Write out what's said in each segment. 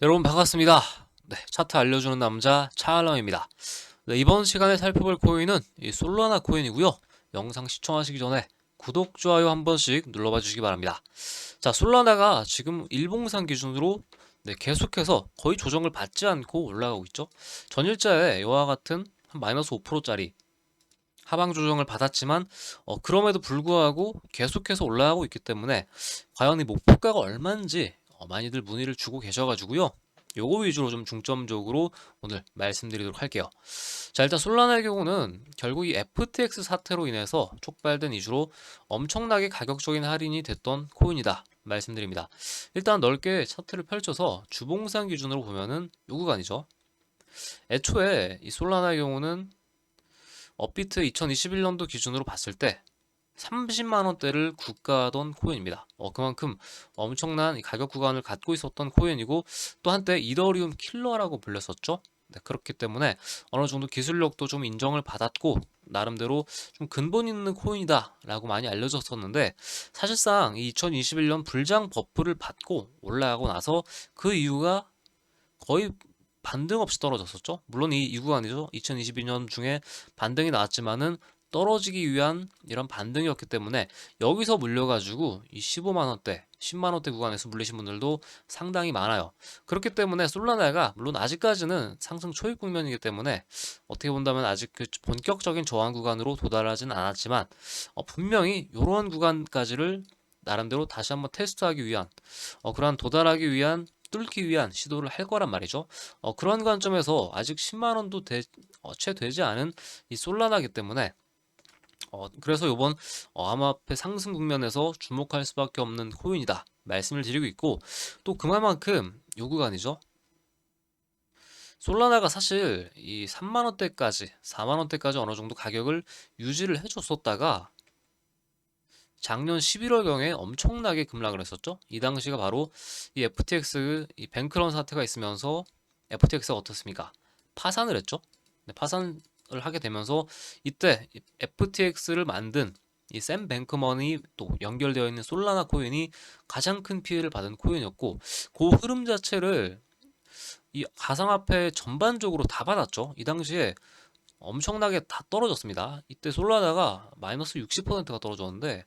네, 여러분 반갑습니다. 네, 차트 알려주는 남자 차알람입니다. 네, 이번 시간에 살펴볼 코인은 이 솔라나 코인이고요. 영상 시청하시기 전에 구독, 좋아요 한 번씩 눌러봐 주시기 바랍니다. 자, 솔라나가 지금 일봉상 기준으로 네, 계속해서 거의 조정을 받지 않고 올라가고 있죠. 전일자에 이와 같은 한 마이너스 5%짜리 하방 조정을 받았지만 어, 그럼에도 불구하고 계속해서 올라가고 있기 때문에 과연 이 목표가가 얼마인지 어, 많이들 문의를 주고 계셔가지고요. 요거 위주로 좀 중점적으로 오늘 말씀드리도록 할게요. 자, 일단 솔라나의 경우는 결국 이 FTX 사태로 인해서 촉발된 이슈로 엄청나게 가격적인 할인이 됐던 코인이다. 말씀드립니다. 일단 넓게 차트를 펼쳐서 주봉상 기준으로 보면은 요 구간이죠. 애초에 이 솔라나의 경우는 업비트 2021년도 기준으로 봤을 때 30만 원대를 국가하던 코인입니다. 어, 그만큼 엄청난 이 가격 구간을 갖고 있었던 코인이고 또 한때 이더리움 킬러라고 불렸었죠. 네, 그렇기 때문에 어느 정도 기술력도 좀 인정을 받았고 나름대로 좀 근본 있는 코인이다라고 많이 알려졌었는데 사실상 이 2021년 불장 버프를 받고 올라가고 나서 그 이유가 거의 반등 없이 떨어졌었죠. 물론 이, 이 구간이죠. 2022년 중에 반등이 나왔지만은 떨어지기 위한 이런 반등이었기 때문에 여기서 물려가지고 이 15만 원대, 10만 원대 구간에서 물리신 분들도 상당히 많아요. 그렇기 때문에 솔라나가 물론 아직까지는 상승 초입 국면이기 때문에 어떻게 본다면 아직 그 본격적인 저항 구간으로 도달하진 않았지만 어, 분명히 이러한 구간까지를 나름대로 다시 한번 테스트하기 위한 어, 그러한 도달하기 위한 뚫기 위한 시도를 할 거란 말이죠. 어, 그런 관점에서 아직 10만 원도 되, 어, 채 되지 않은 이 솔라나기 때문에 어, 그래서 이번 어, 암호화폐 상승 국면에서 주목할 수밖에 없는 코인이다 말씀을 드리고 있고 또 그만큼 요 구간이죠. 솔라나가 사실 이 3만 원대까지 4만 원대까지 어느 정도 가격을 유지를 해줬었다가 작년 11월 경에 엄청나게 급락을 했었죠. 이 당시가 바로 이 FTX 이 뱅크런 사태가 있으면서 FTX가 어떻습니까? 파산을 했죠. 네, 파산을 하게 되면서 이때 FTX를 만든 이샘 뱅크먼이 또 연결되어 있는 솔라나 코인이 가장 큰 피해를 받은 코인이었고 그 흐름 자체를 이 가상화폐 전반적으로 다 받았죠. 이 당시에 엄청나게 다 떨어졌습니다. 이때 솔라나가 마이너스 60%가 떨어졌는데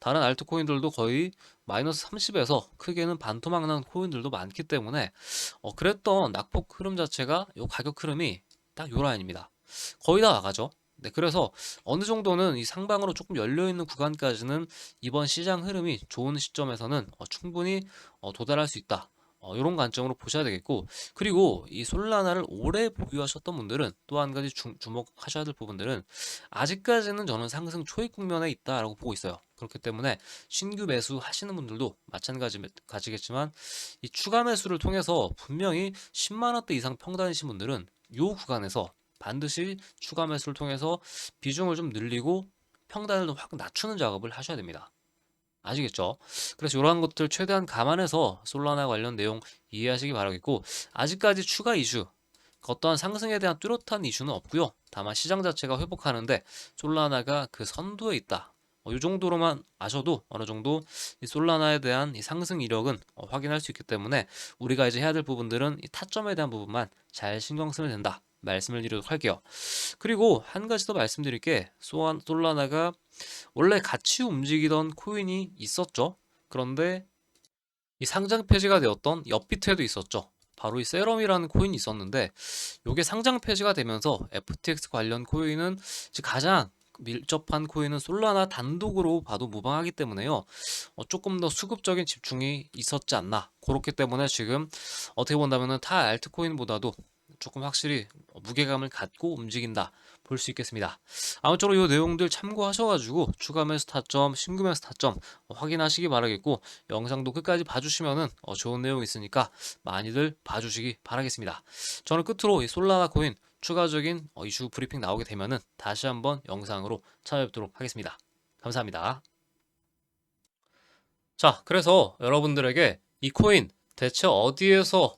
다른 알트코인들도 거의 마이너스 30에서 크게는 반토막 난 코인들도 많기 때문에 어, 그랬던 낙폭 흐름 자체가 요 가격 흐름이 딱 요 라인입니다. 거의 다 나가죠. 네, 그래서 어느 정도는 이 상방으로 조금 열려 있는 구간까지는 이번 시장 흐름이 좋은 시점에서는 어, 충분히 어, 도달할 수 있다. 어, 이런 관점으로 보셔야 되겠고 그리고 이 솔라나를 오래 보유하셨던 분들은 또 한 가지 주, 주목하셔야 될 부분들은 아직까지는 저는 상승 초입 국면에 있다라고 보고 있어요. 그렇기 때문에 신규 매수 하시는 분들도 마찬가지겠지만 이 추가 매수를 통해서 분명히 10만 원대 이상 평단이신 분들은 이 구간에서 반드시 추가 매수를 통해서 비중을 좀 늘리고 평단을 확 낮추는 작업을 하셔야 됩니다. 아시겠죠? 그래서 이러한 것들 최대한 감안해서 솔라나 관련 내용 이해하시기 바라겠고 아직까지 추가 이슈 어떠한 상승에 대한 뚜렷한 이슈는 없고요. 다만 시장 자체가 회복하는데 솔라나가 그 선두에 있다. 어, 이 정도로만 아셔도 어느 정도 이 솔라나에 대한 이 상승 이력은 어, 확인할 수 있기 때문에 우리가 이제 해야 될 부분들은 이 타점에 대한 부분만 잘 신경 쓰면 된다. 말씀을 드리도록 할게요. 그리고 한 가지 더 말씀드릴 게 소한 솔라나가 원래 같이 움직이던 코인이 있었죠. 그런데 이 상장 폐지가 되었던 옆비트에도 있었죠. 바로 이 세럼이라는 코인이 있었는데 이게 상장 폐지가 되면서 FTX 관련 코인은 가장 밀접한 코인은 솔라나 단독으로 봐도 무방하기 때문에요. 어, 조금 더 수급적인 집중이 있었지 않나. 그렇기 때문에 지금 어떻게 본다면 타 알트코인보다도 조금 확실히 무게감을 갖고 움직인다 볼 수 있겠습니다. 아무쪼록 이 내용들 참고하셔가지고 추가 매수 타점, 신규 매수 타점 확인하시기 바라겠고 영상도 끝까지 봐주시면은 어, 좋은 내용 있으니까 많이들 봐주시기 바라겠습니다. 저는 끝으로 이 솔라나 코인 추가적인 어, 이슈 브리핑 나오게 되면은 다시 한번 영상으로 찾아뵙도록 하겠습니다. 감사합니다. 자, 그래서 여러분들에게 이 코인 대체 어디에서